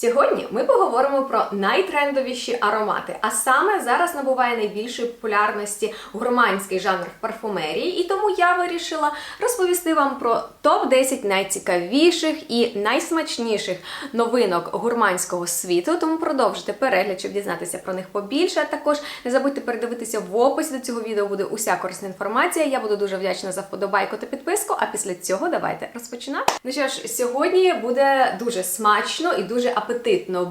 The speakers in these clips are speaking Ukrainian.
Сьогодні ми поговоримо про найтрендовіші аромати, а саме зараз набуває найбільшої популярності гурманський жанр парфумерії, і тому я вирішила розповісти вам про топ-10 найцікавіших і найсмачніших новинок гурманського світу. Тому продовжуйте перегляд, щоб дізнатися про них побільше. А також не забудьте передивитися в описі до цього відео буде уся корисна інформація. Я буду дуже вдячна за вподобайку та підписку. А після цього давайте розпочинати. Ну що ж, сьогодні буде дуже смачно і дуже апетитно,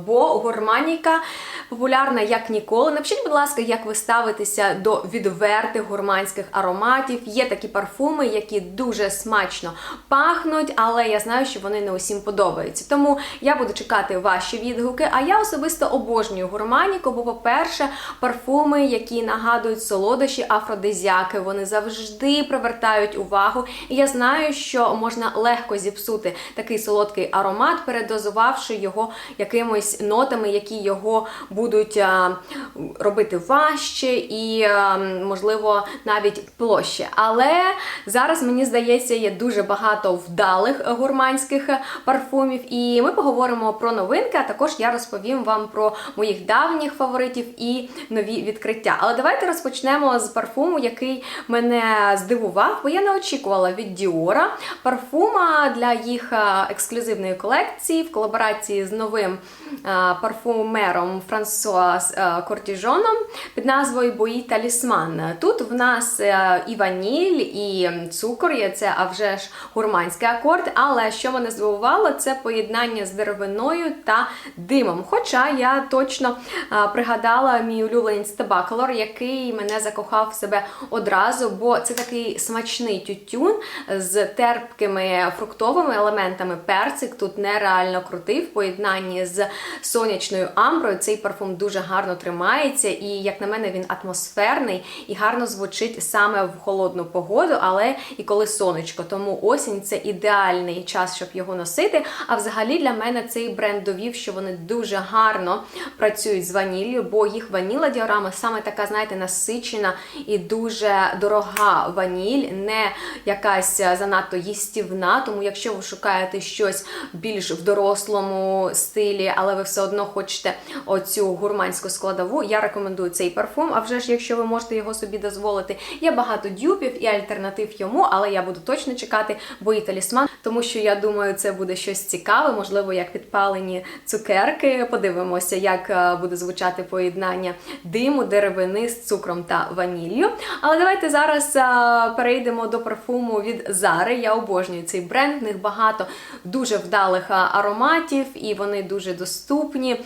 бо гурманіка популярна як ніколи. Напишіть, будь ласка, як ви ставитеся до відвертих гурманських ароматів. Є такі парфуми, які дуже смачно пахнуть, але я знаю, що вони не усім подобаються. Тому я буду чекати ваші відгуки. А я особисто обожнюю гурманіку, бо, по-перше, парфуми, які нагадують солодощі, афродизіаки, вони завжди привертають увагу. І я знаю, що можна легко зіпсути такий солодкий аромат, передозувавши його якимись нотами, які його будуть робити важче і, можливо, навіть площі. Але зараз мені здається, є дуже багато вдалих гурманських парфумів, і ми поговоримо про новинки. А також я розповім вам про моїх давніх фаворитів і нові відкриття. Але давайте розпочнемо з парфуму, який мене здивував, бо я не очікувала від Діора парфума для їх ексклюзивної колекції в колаборації з новим а, парфумером Франсуа а, Кортіжоном під назвою Бої Талісман. Тут в нас е, і ваніль, і цукор, є це а вже ж гурманський акорд. Але що мене здивувало, це поєднання з деревиною та димом. Хоча я точно пригадала мій улюблений Стебаколор, який мене закохав в себе одразу, бо це такий смачний тютюн з терпкими фруктовими елементами. Перцик тут нереально крутий в поєднанні з сонячною амброю. Цей парфум дуже гарно тримається, і, як на мене, він атмосферний і гарно звучить саме в холодну погоду, але і коли сонечко. Тому осінь це ідеальний час, щоб його носити. А взагалі для мене цей бренд довів, що вони дуже гарно працюють з ваніллю, бо їх ваніла діорама саме така, знаєте, насичена і дуже дорога ваніль, не якась занадто їстівна. Тому, якщо ви шукаєте щось більш в дорослому але ви все одно хочете оцю гурманську складову, я рекомендую цей парфум. А вже ж, якщо ви можете його собі дозволити, є багато дюпів і альтернатив йому, але я буду точно чекати бо і талісман, тому що я думаю, це буде щось цікаве, можливо, як підпалені цукерки. Подивимося, як е, буде звучати поєднання диму, деревини з цукром та ваніллю. Але давайте зараз е, перейдемо до парфуму від Зари. Я обожнюю цей бренд. В них багато дуже вдалих е, ароматів, і вони дуже доступні.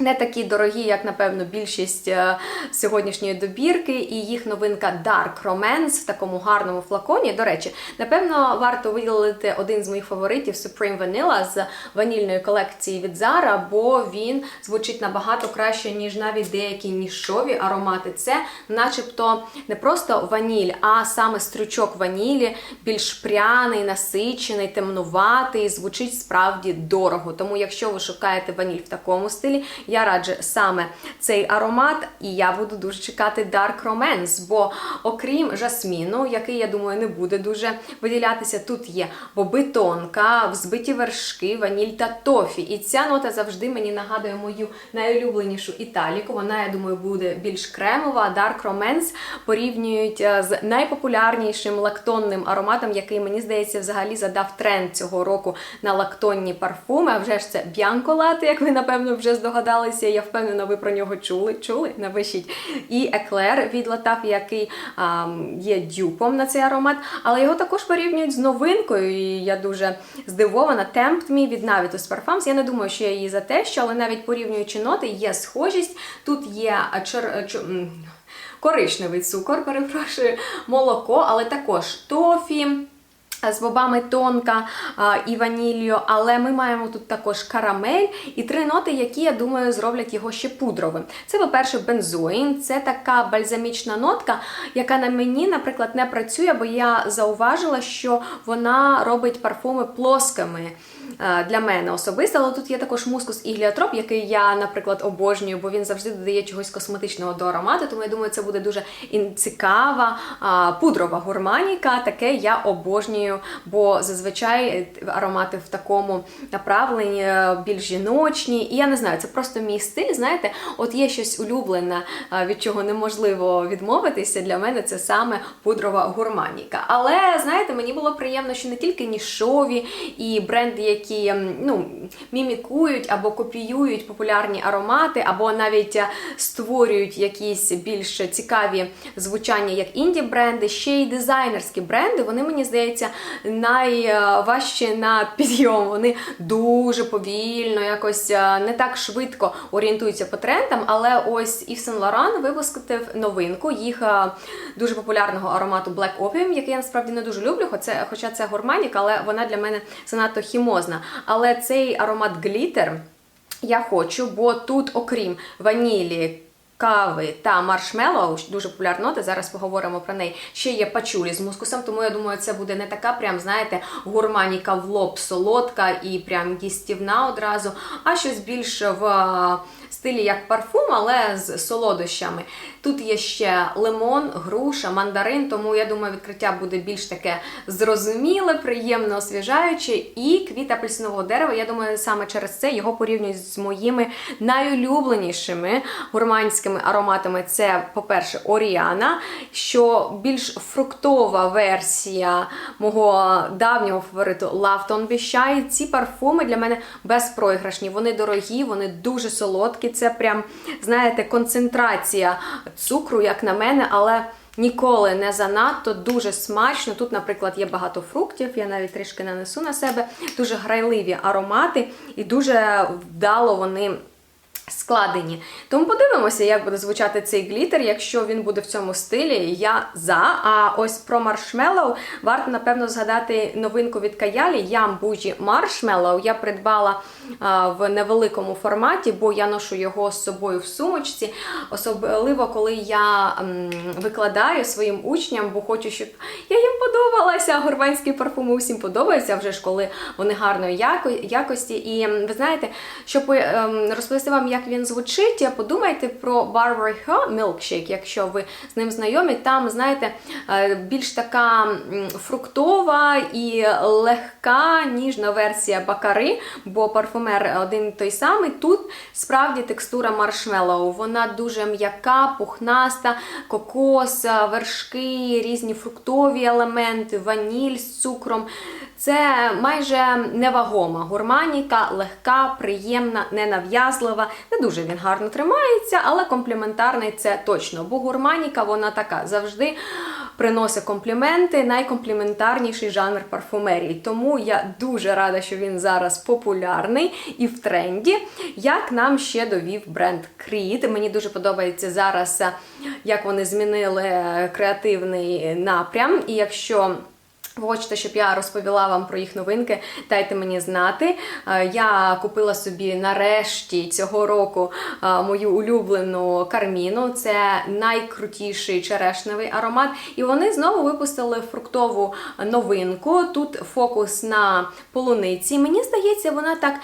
Не такі дорогі, як напевно, більшість е, сьогоднішньої добірки, і їх новинка Dark Romance в такому гарному флаконі. До речі, напевно, варто виділити один з моїх фаворитів Supreme Vanilla з ванільної колекції від Zara, бо він звучить набагато краще, ніж навіть деякі нішові аромати. Це, начебто, не просто ваніль, а саме стручок ванілі, більш пряний, насичений, темнуватий, звучить справді дорого. Тому, якщо ви шукаєте ваніль в такому стилі, я раджу саме цей аромат, і я буду дуже чекати Dark Romance, бо окрім жасміну, який, я думаю, не буде дуже виділятися, тут є боби тонка, взбиті вершки, ваніль та тофі. І ця нота завжди мені нагадує мою найулюбленішу італіку. Вона, я думаю, буде більш кремова. Dark Romance порівнюють е, з найпопулярнішим лактонним ароматом, який, мені здається, взагалі задав тренд цього року на лактонні парфуми. А вже ж це Latte, як ви, напевно, вже здогадалися. Я впевнена, ви про нього чули. Чули? Напишіть. І Еклер від Латаф, який а, є дюпом на цей аромат, але його також порівнюють з новинкою. І я дуже здивована. Tempt Me від Navitus Parfums. Я не думаю, що я її за те, що, але навіть порівнюючи ноти, є схожість. Тут є чер... чер... коричневий цукор, перепрошую, молоко, але також тофі. З бобами тонка а, і ваніллю, але ми маємо тут також карамель і три ноти, які, я думаю, зроблять його ще пудровим. Це, по-перше, бензоїн, це така бальзамічна нотка, яка на мені, наприклад, не працює, бо я зауважила, що вона робить парфуми плоскими. Е, для мене особисто. Але тут є також мускус і гліотроп, який я, наприклад, обожнюю, бо він завжди додає чогось косметичного до аромату. Тому я думаю, це буде дуже цікава пудрова гурманіка. Таке я обожнюю, бо зазвичай е, аромати в такому направленні е, більш жіночні. І я не знаю, це просто мій стиль. Знаєте, от є щось улюблене, від чого неможливо відмовитися. Для мене це саме пудрова гурманіка. Але знаєте, мені було приємно, що не тільки нішові і бренди, які м, ну, мімікують або копіюють популярні аромати, або навіть е, створюють якісь більш цікаві звучання, як інді бренди, ще й дизайнерські бренди. Вони мені здається найважчі на підйом. Вони дуже повільно, якось е, не так швидко орієнтуються по трендам. Але ось Yves Saint Laurent випустив новинку їх е, дуже популярного аромату Black Opium, який я насправді не дуже люблю, хоча це гурманік, але вона для мене занадто хімозна. Але цей аромат глітер я хочу, бо тут, окрім ванілі. Кави та маршмеллоу, дуже популярна нота, зараз поговоримо про неї. Ще є пачулі з мускусом, тому я думаю, це буде не така, прям, знаєте, гурманіка в лоб солодка і прям дістівна одразу, а щось більш в стилі як парфум, але з солодощами. Тут є ще лимон, груша, мандарин, тому я думаю, відкриття буде більш таке зрозуміле, приємно освіжаюче. І квіт апельсинового дерева. Я думаю, саме через це його порівнюють з моїми найулюбленішими гурманськими ароматами. Це, по-перше, Оріана, що більш фруктова версія мого давнього фавориту Love Віщай. Ці парфуми для мене безпроіграшні. Вони дорогі, вони дуже солодкі. Це прям, знаєте, концентрація цукру, як на мене, але. Ніколи не занадто, дуже смачно. Тут, наприклад, є багато фруктів, я навіть трішки нанесу на себе. Дуже грайливі аромати, і дуже вдало вони складені. Тому подивимося, як буде звучати цей глітер. Якщо він буде в цьому стилі, я за. А ось про маршмеллоу варто, напевно, згадати новинку від Каялі Ям Бужі Маршмеллоу. Я придбала а, в невеликому форматі, бо я ношу його з собою в сумочці. Особливо, коли я м, викладаю своїм учням, бо хочу, щоб я їм подобалася. Гурманські парфуми усім подобаються вже ж, коли вони гарної якості. І ви знаєте, щоб ем, розповісти вам, як він звучить, подумайте про Barbary Her Milkshake, якщо ви з ним знайомі. Там, знаєте, е, більш така фруктова і легка, ніжна версія бакари, бо парфумер один і той самий. Тут справді текстура маршмеллоу. Вона дуже м'яка, пухнаста, кокос, е, вершки, різні фруктові елементи, ваніль з цукром. Це майже невагома гурманіка, легка, приємна, ненав'язлива. Не дуже він гарно тримається, але компліментарний це точно. Бо гурманіка вона така завжди приносить компліменти, найкомпліментарніший жанр парфумерії. Тому я дуже рада, що він зараз популярний і в тренді. Як нам ще довів бренд Creed. Мені дуже подобається зараз, е, як вони змінили е, креативний напрям. І якщо Хочете, щоб я розповіла вам про їх новинки, дайте мені знати. Е, Я купила собі нарешті цього року е, мою улюблену карміну. Це найкрутіший черешневий аромат. І вони знову випустили фруктову новинку. Тут фокус на полуниці. Мені здається, вона так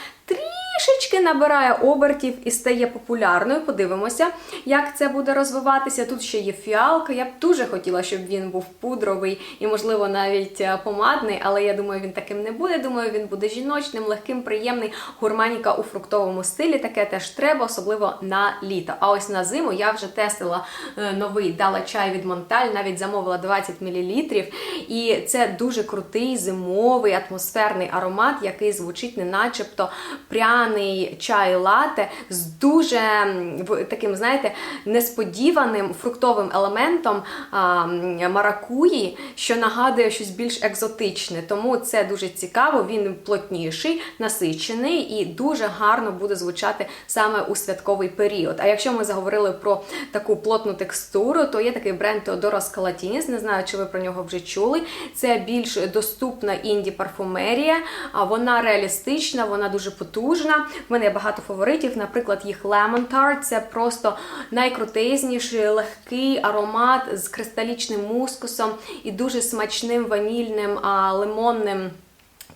трішечки набирає обертів і стає популярною. Подивимося, як це буде розвиватися. Тут ще є фіалка. Я б дуже хотіла, щоб він був пудровий і, можливо, навіть е, помадний, але я думаю, він таким не буде. Думаю, він буде жіночним, легким, приємний. Гурманіка у фруктовому стилі. Таке теж треба, особливо на літо. А ось на зиму я вже тестила е, новий дала чай від Монталь, навіть замовила 20 мл. І це дуже крутий зимовий атмосферний аромат, який звучить не начебто пряний чай лате з дуже таким, знаєте, несподіваним фруктовим елементом а, маракуї, що нагадує щось більш екзотичне. Тому це дуже цікаво. Він плотніший, насичений і дуже гарно буде звучати саме у святковий період. А якщо ми заговорили про таку плотну текстуру, то є такий бренд Teodoros Calatinis, не знаю, чи ви про нього вже чули. Це більш доступна інді парфумерія, а вона реалістична, вона дуже потужна. В мене багато фаворитів, наприклад, їх Lemon Tart. Це просто найкрутезніший легкий аромат з кристалічним мускусом і дуже смачним ванільним а, лимонним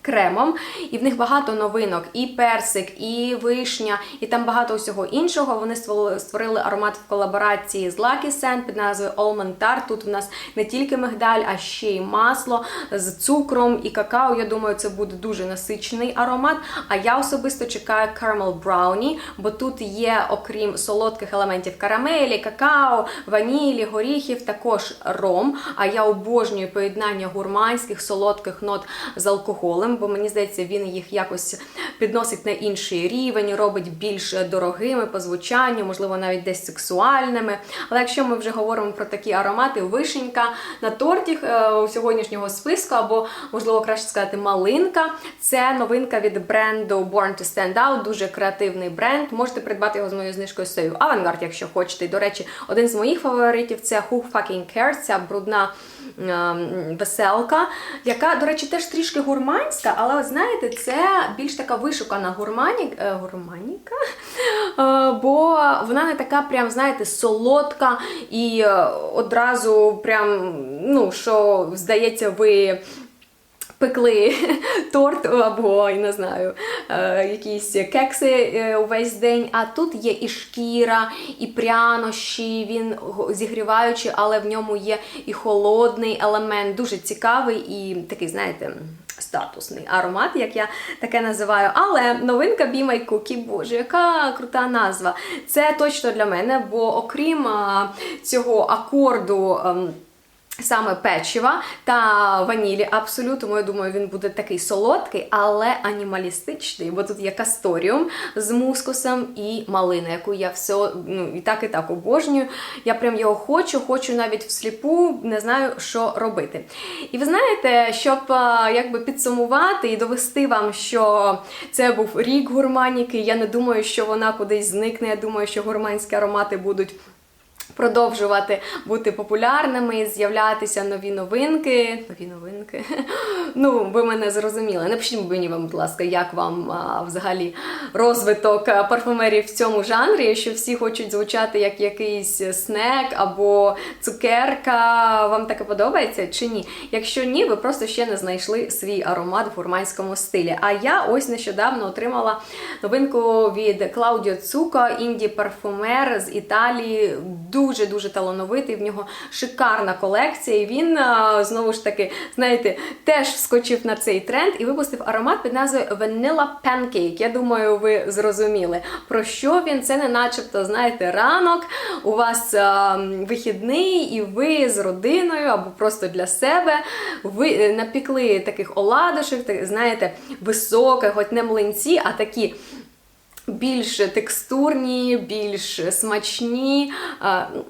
Кремом, і в них багато новинок, і персик, і вишня, і там багато усього іншого. Вони створили аромат в колаборації з Lucky Scent під назвою Almond Tart. Тут у нас не тільки мигдаль, а ще й масло з цукром і какао. Я думаю, це буде дуже насичений аромат. А я особисто чекаю Caramel Brownie, бо тут є, окрім солодких елементів карамелі, какао, ванілі, горіхів, також ром. А я обожнюю поєднання гурманських солодких нот з алкоголем, бо мені здається, він їх якось підносить на інший рівень, робить більш дорогими по звучанню, можливо, навіть десь сексуальними. Але якщо ми вже говоримо про такі аромати, вишенька на торті е, у сьогоднішнього списку, або можливо краще сказати малинка. Це новинка від бренду Born to Stand Out, дуже креативний бренд. Можете придбати його з моєю знижкою Сою Авангард, якщо хочете. До речі, один з моїх фаворитів це Who Fucking Cares, ця брудна веселка, яка, до речі, теж трішки гурманська, але знаєте, це більш така вишукана гурмані... е, гурманіка, Е, бо вона не така, прям, знаєте, солодка і е, одразу прям, ну, що здається, ви. Пекли торт або не знаю, е, якісь кекси е, увесь день. А тут є і шкіра, і прянощі, він зігріваючий, але в ньому є і холодний елемент, дуже цікавий і такий, знаєте. Статусний аромат, як я таке називаю. Але новинка Be My боже, яка крута назва. Це точно для мене, бо окрім цього акорду. ем, Саме печива та ванілі абсолютно, тому я думаю, він буде такий солодкий, але анімалістичний, бо тут є касторіум з мускусом і малина, яку я все ну, і так, і так обожнюю. Я прям його хочу, хочу навіть всліпу, не знаю, що робити. І ви знаєте, щоб якби підсумувати і довести вам, що це був рік гурманіки, я не думаю, що вона кудись зникне. Я думаю, що гурманські аромати будуть продовжувати бути популярними, з'являтися нові новинки. Нові новинки. Ну, ви мене зрозуміли. Напишіть мені вам, будь ласка, як вам а, взагалі розвиток а, парфумерії в цьому жанрі, що всі хочуть звучати як якийсь снек або цукерка. Вам таке подобається чи ні? Якщо ні, ви просто ще не знайшли свій аромат в гурманському стилі. А я ось нещодавно отримала новинку від Клаудіо Цуко, інді парфумер з Італії. Дуже дуже талановитий. В нього шикарна колекція. І він знову ж таки, знаєте, теж вскочив на цей тренд і випустив аромат під назвою Vanilla Pancake. Я думаю, ви зрозуміли, про що він. Це не начебто, знаєте, ранок, у вас а, вихідний, і ви з родиною або просто для себе ви е, напікли таких оладушек, так, знаєте, високих, хоч не млинці, а такі більш текстурні, більш смачні,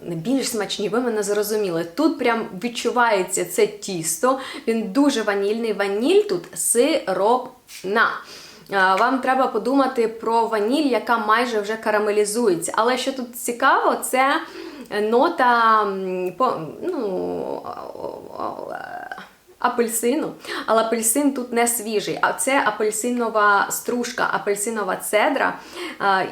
більш смачні, ви мене зрозуміли. Тут прям відчувається це тісто, він дуже ванільний. Ваніль тут сиропна. Вам треба подумати про ваніль, яка майже вже карамелізується. Але що тут цікаво, це нота ну, апельсину, але апельсин тут не свіжий, а це апельсинова стружка, апельсинова цедра.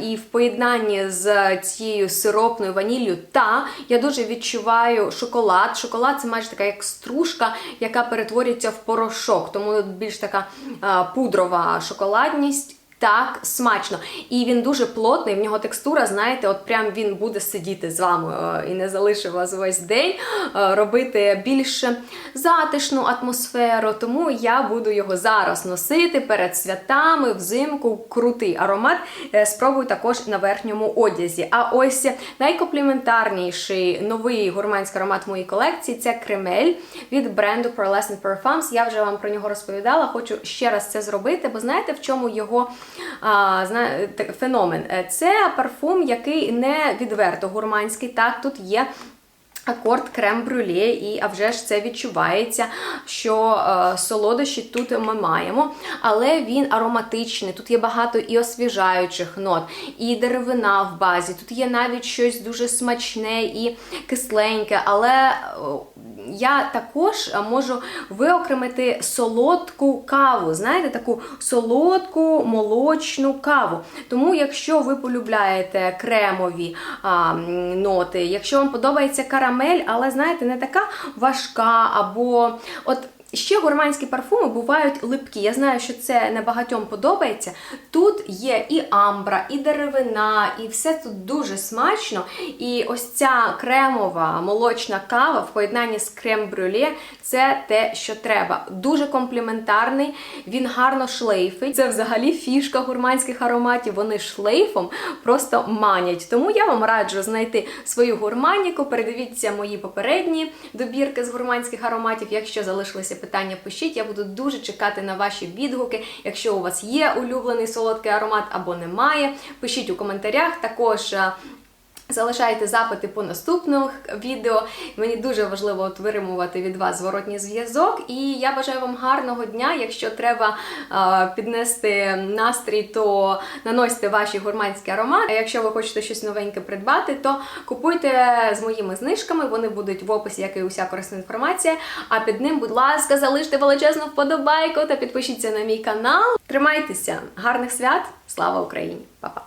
І в поєднанні з цією сиропною ваніллю та я дуже відчуваю шоколад. Шоколад це майже така як стружка, яка перетворюється в порошок, тому більш така пудрова шоколадність. Так, смачно. І він дуже плотний, в нього текстура, знаєте, от прям він буде сидіти з вами е, і не залишив вас весь день, е, робити більш затишну атмосферу. Тому я буду його зараз носити перед святами, взимку. Крутий аромат. Е, Спробуй також на верхньому одязі. А ось найкомпліментарніший новий гурманський аромат в моїй колекції це кремель від бренду Pearlescent Parfums. Я вже вам про нього розповідала. Хочу ще раз це зробити, бо знаєте, в чому його а, зна, так, феномен? Е, Це парфум, який не відверто гурманський. Так, тут є. Акорд крем-брюле, і а вже ж це відчувається, що е, солодощі тут ми маємо, але він ароматичний. Тут є багато і освіжаючих нот, і деревина в базі. Тут є навіть щось дуже смачне і кисленьке, але я також можу виокремити солодку каву. Знаєте, таку солодку молочну каву. Тому, якщо ви полюбляєте кремові а, ноти, якщо вам подобається карамель, але знаєте, не така важка, або от Ще гурманські парфуми бувають липкі. Я знаю, що це не багатьом подобається. Тут є і амбра, і деревина, і все тут дуже смачно. І ось ця кремова молочна кава в поєднанні з крем-брюле це те, що треба. Дуже компліментарний, він гарно шлейфить. Це взагалі фішка гурманських ароматів. Вони шлейфом просто манять. Тому я вам раджу знайти свою гурманіку. Передивіться мої попередні добірки з гурманських ароматів. Якщо залишилися питання, пишіть. Я буду дуже чекати на ваші відгуки. Якщо у вас є улюблений солодкий аромат або немає, пишіть у коментарях. Також. Залишайте запити по наступних відео. Мені дуже важливо от виримувати від вас зворотній зв'язок. І я бажаю вам гарного дня. Якщо треба е, піднести настрій, то наносьте ваші гурманські аромати. А якщо ви хочете щось новеньке придбати, то купуйте з моїми знижками. Вони будуть в описі, як і уся корисна інформація. А під ним, будь ласка, залиште величезну вподобайку та підпишіться на мій канал. Тримайтеся, гарних свят! Слава Україні! Па-па!